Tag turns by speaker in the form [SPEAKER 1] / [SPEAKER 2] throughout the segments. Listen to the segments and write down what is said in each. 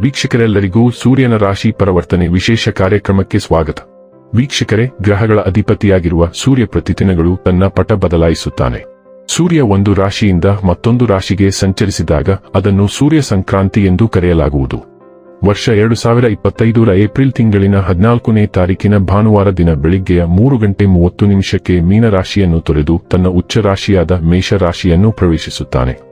[SPEAKER 1] ವೀಕ್ಷಕರೆಲ್ಲರಿಗೂ ಸೂರ್ಯನ ರಾಶಿ ಪರಿವರ್ತನೆ ವಿಶೇಷ ಕಾರ್ಯಕ್ರಮಕ್ಕೆ ಸ್ವಾಗತ. ವೀಕ್ಷಕರೇ, ಗ್ರಹಗಳ ಅಧಿಪತಿಯಾಗಿರುವ ಸೂರ್ಯ ಪ್ರತಿದಿನಗಳು ತನ್ನ ಪಟ ಬದಲಾಯಿಸುತ್ತಾನೆ. ಸೂರ್ಯ ಒಂದು ರಾಶಿಯಿಂದ ಮತ್ತೊಂದು ರಾಶಿಗೆ ಸಂಚರಿಸಿದಾಗ ಅದನ್ನು ಸೂರ್ಯ ಸಂಕ್ರಾಂತಿ ಎಂದು ಕರೆಯಲಾಗುವುದು. ವರ್ಷ ಎರಡು ಸಾವಿರ ಇಪ್ಪತ್ತೈದರ ಏಪ್ರಿಲ್ ತಿಂಗಳಿನ ಹದಿನಾಲ್ಕನೇ ತಾರೀಕಿನ ಭಾನುವಾರ ದಿನ ಬೆಳಿಗ್ಗೆಯ ಮೂರು ಗಂಟೆ ಮೂವತ್ತು ನಿಮಿಷಕ್ಕೆ ಮೀನರಾಶಿಯನ್ನು ತೊರೆದು ತನ್ನ ಉಚ್ಚ ರಾಶಿಯಾದ ಮೇಷ ಪ್ರವೇಶಿಸುತ್ತಾನೆ.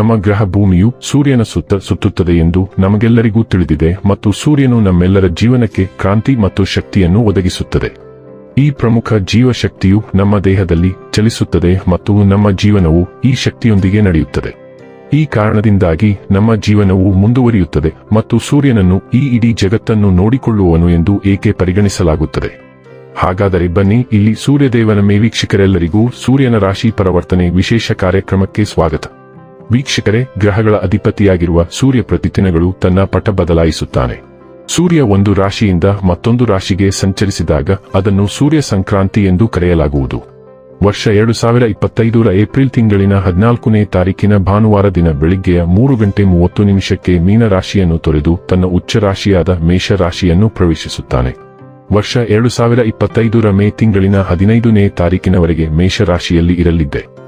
[SPEAKER 1] ನಮ್ಮ ಗ್ರಹ ಭೂಮಿಯು ಸೂರ್ಯನ ಸುತ್ತ ಸುತ್ತುತ್ತದೆ ಎಂದು ನಮಗೆಲ್ಲರಿಗೂ ತಿಳಿದಿದೆ ಮತ್ತು ಸೂರ್ಯನು ನಮ್ಮೆಲ್ಲರ ಜೀವನಕ್ಕೆ ಕ್ರಾಂತಿ ಮತ್ತು ಶಕ್ತಿಯನ್ನು ಒದಗಿಸುತ್ತದೆ. ಈ ಪ್ರಮುಖ ಜೀವಶಕ್ತಿಯು ನಮ್ಮ ದೇಹದಲ್ಲಿ ಚಲಿಸುತ್ತದೆ ಮತ್ತು ನಮ್ಮ ಜೀವನವು ಈ ಶಕ್ತಿಯೊಂದಿಗೆ ನಡೆಯುತ್ತದೆ. ಈ ಕಾರಣದಿಂದಾಗಿ ನಮ್ಮ ಜೀವನವು ಮುಂದುವರಿಯುತ್ತದೆ ಮತ್ತು ಸೂರ್ಯನನ್ನು ಈ ಇಡೀ ಜಗತ್ತನ್ನು ನೋಡಿಕೊಳ್ಳುವವನು ಎಂದು ಏಕೆ ಪರಿಗಣಿಸಲಾಗುತ್ತದೆ. ಹಾಗಾದರೆ ಬನ್ನಿ, ಇಲ್ಲಿ ಸೂರ್ಯದೇವನ ಮೇವೀಕ್ಷಕರೆಲ್ಲರಿಗೂ ಸೂರ್ಯನ ರಾಶಿ ಪರಿವರ್ತನೆ ವಿಶೇಷ ಕಾರ್ಯಕ್ರಮಕ್ಕೆ ಸ್ವಾಗತ. ವೀಕ್ಷಕರೇ, ಗ್ರಹಗಳ ಅಧಿಪತಿಯಾಗಿರುವ ಸೂರ್ಯ ಪ್ರತಿದಿನಗಳು ತನ್ನ ಪಟ ಬದಲಾಯಿಸುತ್ತಾನೆ. ಸೂರ್ಯ ಒಂದು ರಾಶಿಯಿಂದ ಮತ್ತೊಂದು ರಾಶಿಗೆ ಸಂಚರಿಸಿದಾಗ ಅದನ್ನು ಸೂರ್ಯ ಸಂಕ್ರಾಂತಿ ಎಂದು ಕರೆಯಲಾಗುವುದು. ವರ್ಷ ಎರಡು ಸಾವಿರ ಇಪ್ಪತ್ತೈದರ ಏಪ್ರಿಲ್ ತಿಂಗಳಿನ ಹದಿನಾಲ್ಕನೇ ತಾರೀಕಿನ ಭಾನುವಾರ ದಿನ ಬೆಳಿಗ್ಗೆಯ ಮೂರು ಗಂಟೆ ಮೂವತ್ತು ನಿಮಿಷಕ್ಕೆ ಮೀನರಾಶಿಯನ್ನು ತೊರೆದು ತನ್ನ ಉಚ್ಚ ರಾಶಿಯಾದ ಮೇಷ ರಾಶಿಯನ್ನು ಪ್ರವೇಶಿಸುತ್ತಾನೆ. ವರ್ಷ ಎರಡು ಸಾವಿರ ಇಪ್ಪತ್ತೈದರ ಮೇ ತಿಂಗಳಿನ ಹದಿನೈದನೇ ತಾರೀಕಿನವರೆಗೆ ಮೇಷರಾಶಿಯಲ್ಲಿ ಇರಲಿದ್ದೆ.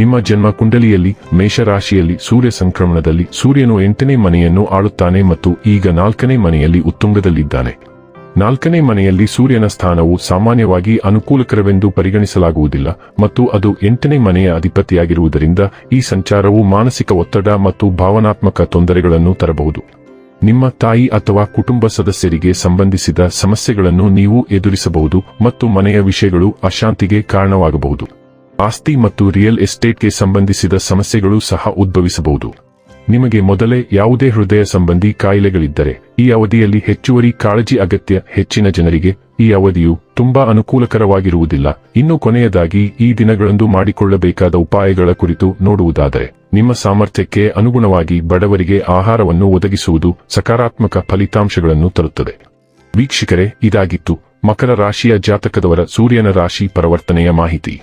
[SPEAKER 1] ನಿಮ್ಮ ಜನ್ಮ ಕುಂಡಲಿಯಲ್ಲಿ ಮೇಷರಾಶಿಯಲ್ಲಿ ಸೂರ್ಯ ಸಂಕ್ರಮಣದಲ್ಲಿ ಸೂರ್ಯನು ಎಂಟನೇ ಮನೆಯನ್ನು ಆಳುತ್ತಾನೆ ಮತ್ತು ಈಗ ನಾಲ್ಕನೇ ಮನೆಯಲ್ಲಿ ಉತ್ತುಂಗದಲ್ಲಿದ್ದಾನೆ. ನಾಲ್ಕನೇ ಮನೆಯಲ್ಲಿ ಸೂರ್ಯನ ಸ್ಥಾನವು ಸಾಮಾನ್ಯವಾಗಿ ಅನುಕೂಲಕರವೆಂದು ಪರಿಗಣಿಸಲಾಗುವುದಿಲ್ಲ ಮತ್ತು ಅದು ಎಂಟನೇ ಮನೆಯ ಅಧಿಪತಿಯಾಗಿರುವುದರಿಂದ ಈ ಸಂಚಾರವು ಮಾನಸಿಕ ಒತ್ತಡ ಮತ್ತು ಭಾವನಾತ್ಮಕ ತೊಂದರೆಗಳನ್ನು ತರಬಹುದು. ನಿಮ್ಮ ತಾಯಿ ಅಥವಾ ಕುಟುಂಬ ಸದಸ್ಯರಿಗೆ ಸಂಬಂಧಿಸಿದ ಸಮಸ್ಯೆಗಳನ್ನು ನೀವು ಎದುರಿಸಬಹುದು ಮತ್ತು ಮನೆಯ ವಿಷಯಗಳು ಅಶಾಂತಿಗೆ ಕಾರಣವಾಗಬಹುದು. ಆಸ್ತಿ ಮತ್ತು ರಿಯಲ್ ಎಸ್ಟೇಟ್ಗೆ ಸಂಬಂಧಿಸಿದ ಸಮಸ್ಯೆಗಳು ಸಹ ಉದ್ಭವಿಸಬಹುದು. ನಿಮಗೆ ಮೊದಲೇ ಯಾವುದೇ ಹೃದಯ ಸಂಬಂಧಿ ಕಾಯಿಲೆಗಳಿದ್ದರೆ, ಈ ಅವಧಿಯಲ್ಲಿ ಹೆಚ್ಚುವರಿ ಕಾಳಜಿ ಅಗತ್ಯ ಹೆಚ್ಚಿನ ಜನರಿಗೆ, ಈ ಅವಧಿಯು ತುಂಬಾ ಅನುಕೂಲಕರವಾಗಿರುವುದಿಲ್ಲ. ಇನ್ನು ಕೊನೆಯದಾಗಿ, ಈ ದಿನಗಳಂದು ಮಾಡಿಕೊಳ್ಳಬೇಕಾದ ಉಪಾಯಗಳ ಕುರಿತು ನೋಡುವುದಾದರೆ, ನಿಮ್ಮ ಸಾಮರ್ಥ್ಯಕ್ಕೆ ಅನುಗುಣವಾಗಿ ಬಡವರಿಗೆ ಆಹಾರವನ್ನು ಒದಗಿಸುವುದು ಸಕಾರಾತ್ಮಕ ಫಲಿತಾಂಶಗಳನ್ನು ತರುತ್ತದೆ. ವೀಕ್ಷಕರೇ, ಇದಾಗಿತ್ತು ಮಕರ ರಾಶಿಯ ಜಾತಕದವರ ಸೂರ್ಯನ ರಾಶಿ ಪರಿವರ್ತನೆಯ ಮಾಹಿತಿ.